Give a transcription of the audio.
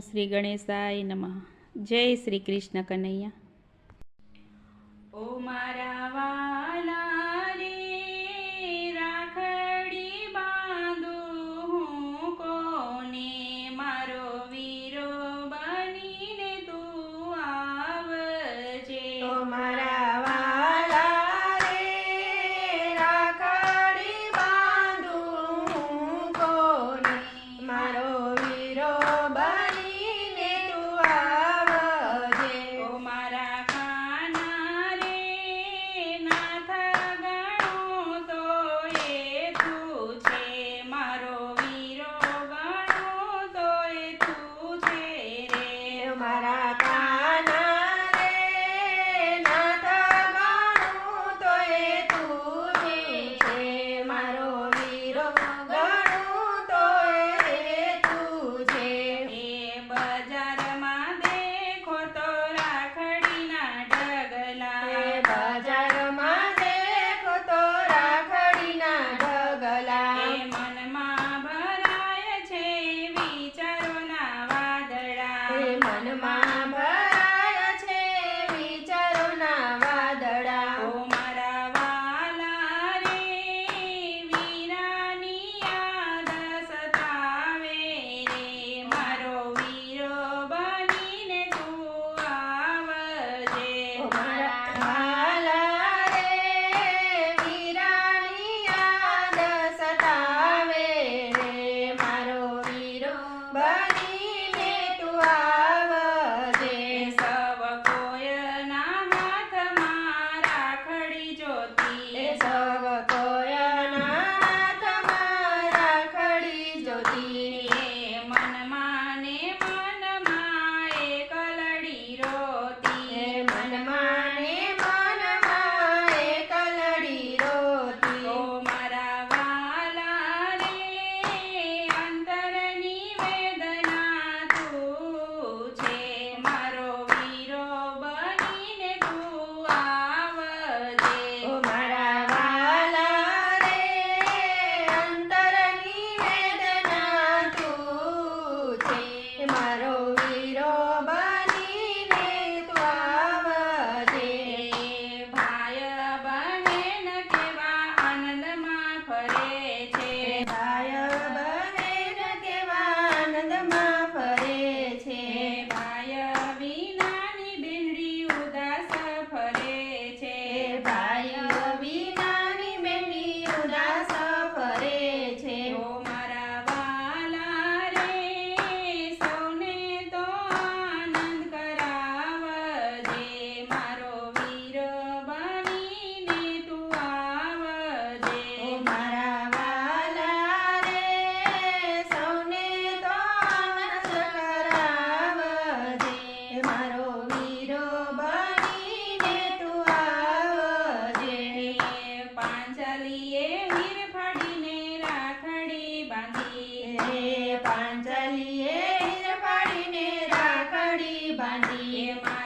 શ્રી ગણેશાય નમઃ. જય શ્રી કૃષ્ણ કનૈયા. ઓ મારા Mandy. Yeah, Mandy.